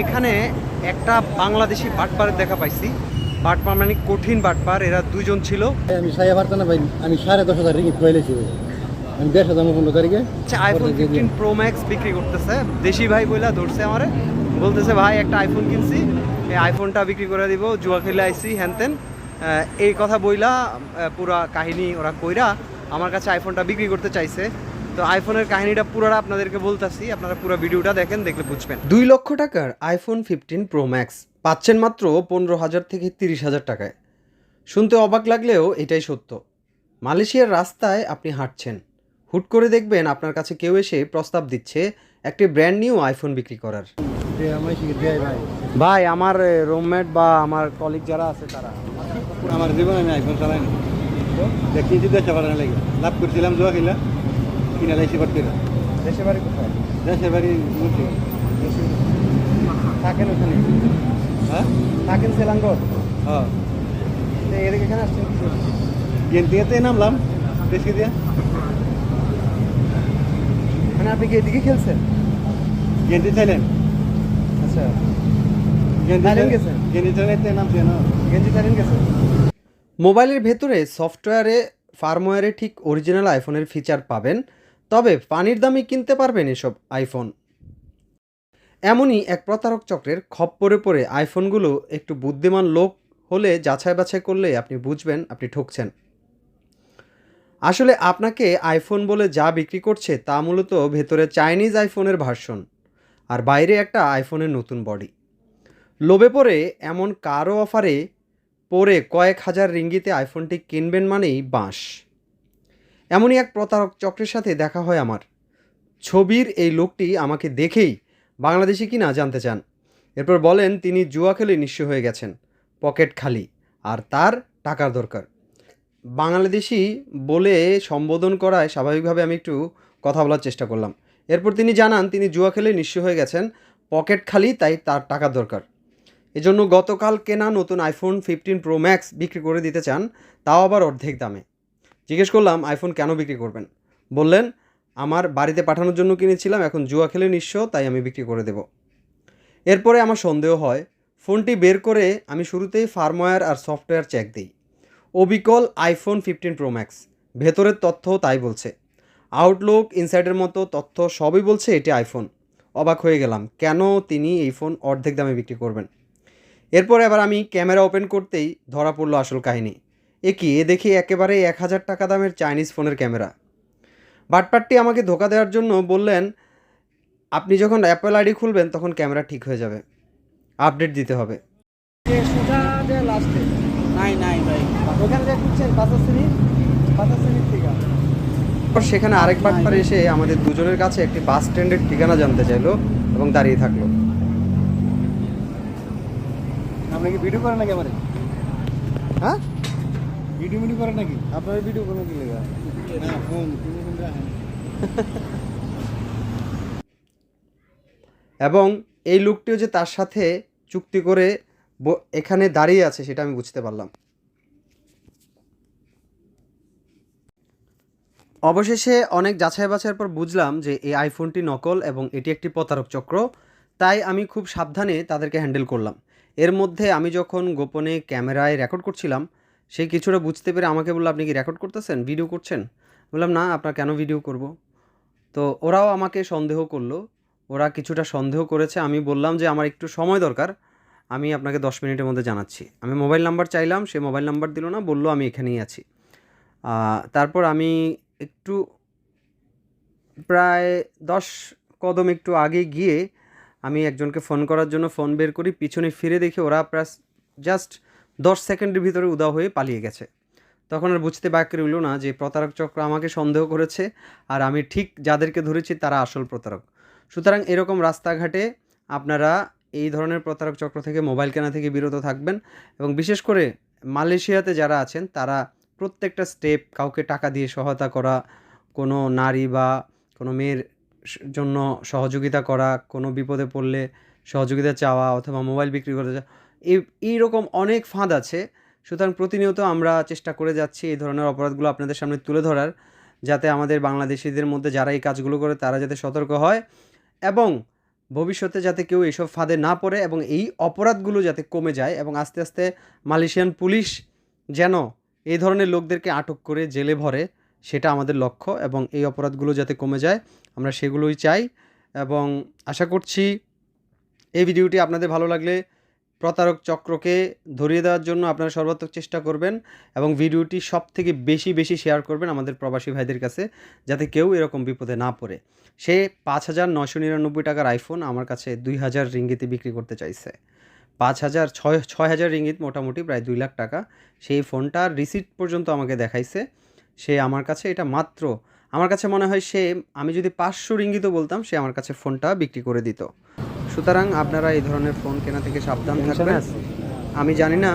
এখানে একটা বাংলাদেশি বাটপারের দেখা পাইছি। বাটপার মানে কঠিন বাটপার এরা দুজন ছিল। আমি না ভাই আমি সাড়ে দশ হাজার রিঙ্গিত পাইলেছি আমি দেড় হাজার পনেরো তারিখে আইফোন ফিফটিন প্রো ম্যাক্স বিক্রি করতেছে। দেশি ভাই বইলা ধরছে আমারে। বলতেছে ভাই একটা আইফোন কিনছি। এই আইফোনটা বিক্রি করে দিব জুয়া খেলে আইসি হ্যানতেন এই কথা বইলা পুরা কাহিনী ওরা কইরা আমার কাছে আইফোনটা বিক্রি করতে চাইছে। তো আইফোনের কাহিনীটা পুরোটা আপনাদেরকে বলতাছি আপনারা পুরো ভিডিওটা দেখেন দেখলে বুঝবেন। দুই লক্ষ টাকার আইফোন ফিফটিন প্রো ম্যাক্স পাচ্ছেন মাত্র পনেরো হাজার থেকে তিরিশ হাজার টাকায়। শুনতে অবাক লাগলেও এটাই সত্য। মালয়েশিয়ার রাস্তায় আপনি হাঁটছেন। হুট করে দেখবেন আপনার কাছে কেউ এসে প্রস্তাব দিচ্ছে একটি ব্র্যান্ড নিউ আইফোন বিক্রি করার। ভাই। ভাই আমার রুমমেট বা আমার কলিগ যারা আছে তারা। আমার জীবনে আমি আইফোন চালাই না দেখি লাভ করছিলাম জোয়া খেলা। কিনা বাট করে দেশে বাড়ি কোথায়? দেশের বাড়ি মুরগি থাকেন ওখানে? হ্যাঁ? থাকেন সেলাঙ্গর? হ্যাঁ। এদিকে এখানে আসছেন? গেন্টিয়াতে নামলাম বেশি দিয়া। মানে আপনি কি এদিকে খেলছেন? গেন্টি চাইলেন আচ্ছা। গেন্টি Thailand গেছেন? গেন্টি চাইলে নামছে না গেঞ্জি চালিন গেছেন? মোবাইলের ভেতরে সফটওয়্যারে ফার্মওয়্যারে ঠিক অরিজিনাল আইফোনের ফিচার পাবেন। তবে পানির দামে কিনতে পারবেন এসব আইফোন। এমনই এক প্রতারক চক্রের খপ্পরে পড়ে আইফোনগুলো একটু বুদ্ধিমান লোক হলে যাচাই বাছাই করলে আপনি বুঝবেন, আপনি ঠকছেন। আসলে আপনাকে আইফোন বলে যা বিক্রি করছে তা মূলত ভেতরে চাইনিজ আইফোনের ভার্সন আর বাইরে একটা আইফোনের নতুন বডি। লোভে পড়ে এমন কারও অফারে পরে কয়েক হাজার রিঙ্গিতে আইফোনটি কিনবেন মানেই বাঁশ। এমনই এক প্রতারক চক্রের সাথে দেখা হয় আমার। ছবির এই লোকটি আমাকে দেখেই বাংলাদেশি কিনা জানতে চান। এরপর বলেন, তিনি জুয়া খেলে নিঃস্ব হয়ে গেছেন, পকেট খালি, আর তার টাকার দরকার। বাংলাদেশি বলে সম্বোধন করায় স্বাভাবিকভাবে আমি একটু কথা বলার চেষ্টা করলাম। এরপর তিনি জানান, তিনি জুয়া খেলে নিঃস্ব হয়ে গেছেন, পকেট খালি, তাই তার টাকার দরকার। এজন্য গতকাল কেনা নতুন আইফোন ফিফটিন প্রো ম্যাক্স বিক্রি করে দিতে চান, তাও আবার অর্ধেক দামে। জিজ্ঞেস করলাম, আইফোন কেন বিক্রি করবেন? বললেন, আমার বাড়িতে পাঠানোর জন্য কিনেছিলাম, এখন জুয়া খেলে নিঃস্ব, তাই আমি বিক্রি করে দেব। এরপরে আমার সন্দেহ হয়, ফোনটি বের করে আমি শুরুতেই ফার্মওয়্যার আর সফটওয়্যার চেক দিই। অবিকল আইফোন ফিফটিন প্রো ম্যাক্স ভেতরের তথ্য তাই বলছে। আউটলুক ইনসাইডের মতো তথ্য সবই বলছে এটি আইফোন অবাক হয়ে গেলাম, কেন তিনি এই ফোন অর্ধেক দামে বিক্রি করবেন? এরপর এবার আমি ক্যামেরা ওপেন করতেই ধরা পড়ল আসল কাহিনী। এ কি? এ দেখি একেবারে এক হাজার টাকা দামের চাইনিজ ফোনের ক্যামেরা। বাটপাটটি আমাকে ধোকা দেওয়ার জন্য বললেন আপনি যখন অ্যাপেল আইডি খুলবেন তখন ক্যামেরা ঠিক হয়ে যাবে। আপডেট দিতে হবে। সেখানে আরেক বাটপার এসে আমাদের দুজনের কাছে একটি বাস স্ট্যান্ডের ঠিকানা জানতে চাইলো এবং দাঁড়িয়ে থাকল। আপনি কি ভিডিও করেন নাকি আমারে? হ্যাঁ? ভিডিও মিডিও করেন নাকি? আপনার ভিডিও কোনো কি লেগা না ফোন। তুমি এবং এই লোকটিও যে তার সাথে চুক্তি করে ব- এখানে দাঁড়িয়ে আছে সেটা আমি বুঝতে পারলাম। অবশেষে অনেক যাচাই বাছাইয়ের পর বুঝলাম যে এই আইফোনটি নকল এবং এটি একটি প্রতারক চক্র। তাই আমি খুব সাবধানে তাদেরকে হ্যান্ডেল করলাম। এর মধ্যে আমি যখন গোপনে ক্যামেরায় রেকর্ড করছিলাম সে কিছুটা বুঝতে পেরে আমাকে বলল, আপনি কি রেকর্ড করতেছেন? ভিডিও করছেন? বললাম, না, আপনার কেন ভিডিও করব? তো ওরাও আমাকে সন্দেহ করল। ওরা কিছুটা সন্দেহ করেছে। আমি বললাম যে, আমার একটু সময় দরকার। আমি আপনাকে দশ মিনিটের মধ্যে জানাচ্ছি। আমি মোবাইল নাম্বার চাইলাম, সে মোবাইল নাম্বার দিল না, বলল, আমি এখানেই আছি। তারপর আমি একটু প্রায় দশ কদম একটু আগে গিয়ে আমি একজনকে ফোন করার জন্য ফোন বের করি। পিছনে ফিরে দেখি ওরা প্রায় জাস্ট দশ সেকেন্ডের ভিতরে উদা হয়ে পালিয়ে গেছে। তখন আর বুঝতে বাকি রইল না যে প্রতারক চক্র আমাকে সন্দেহ করেছে আর আমি ঠিক যাদেরকে ধরেছি তারা আসল প্রতারক। সুতরাং এরকম রাস্তাঘাটে আপনারা এই ধরনের প্রতারক চক্র থেকে মোবাইল কেনা থেকে বিরত থাকবেন এবং বিশেষ করে মালয়েশিয়াতে যারা আছেন, তারা প্রত্যেকটা স্টেপ, কাউকে টাকা দিয়ে সহায়তা করা, কোনো নারী বা কোনো মেয়ের জন্য সহযোগিতা করা, কোনো বিপদে পড়লে সহযোগিতা চাওয়া অথবা মোবাইল বিক্রি করতে চাওয়া এই এইরকম অনেক ফাঁদ আছে। সুতরাং প্রতিনিয়ত আমরা চেষ্টা করে যাচ্ছি এই ধরনের অপরাধগুলো আপনাদের সামনে তুলে ধরার, যাতে আমাদের বাংলাদেশিদের মধ্যে যারা এই কাজগুলো করে তারা যাতে সতর্ক হয় এবং ভবিষ্যতে যাতে কেউ এইসব ফাঁদে না পড়ে এবং এই অপরাধগুলো যাতে কমে যায় এবং আস্তে আস্তে মালয়েশিয়ান পুলিশ যেন এই ধরনের লোকদেরকে আটক করে জেলে ভরে, সেটা আমাদের লক্ষ্য এবং এই অপরাধগুলো যাতে কমে যায়, আমরা সেগুলোই চাই এবং আশা করছি এই ভিডিওটি আপনাদের ভালো লাগলে প্রতারক চক্রকে ধরিয়ে দেওয়ার জন্য আপনারা সর্বাত্মক চেষ্টা করবেন এবং ভিডিওটি সব থেকে বেশি বেশি শেয়ার করবেন আমাদের প্রবাসী ভাইদের কাছে, যাতে কেউ এরকম বিপদে না পড়ে। সে পাঁচ হাজার নশো নিরানব্বই টাকার আইফোন আমার কাছে দুই হাজার রিঙ্গিতে বিক্রি করতে চাইছে। পাঁচ হাজার ছয় ছয় হাজার রিঙ্গিত মোটামুটি প্রায় দুই লাখ টাকা। সেই ফোনটার রিসিপ্ট পর্যন্ত আমাকে দেখাইছে। সে আমার কাছে এটা মাত্র, আমার কাছে মনে হয় সে, আমি যদি পাঁচশো রিঙ্গিতও বলতাম, সে আমার কাছে ফোনটা বিক্রি করে দিত। সুতরাং আপনারা এই ধরনের ফোন কেনা থেকে সাবধান থাকবেন। আমি জানি না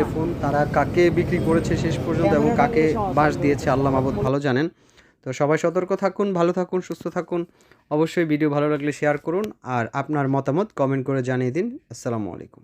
এ ফোন তারা কাকে বিক্রি করেছে শেষ পর্যন্ত এবং কাকে বাস দিয়েছে আল্লাহ মাবুদ ভালো জানেন। তো সবাই সতর্ক থাকুন ভালো থাকুন সুস্থ থাকুন। অবশ্যই ভিডিও ভালো লাগলে শেয়ার করুন আর আপনার মতামত কমেন্ট করে জানিয়ে দিন। আসসালামু আলাইকুম।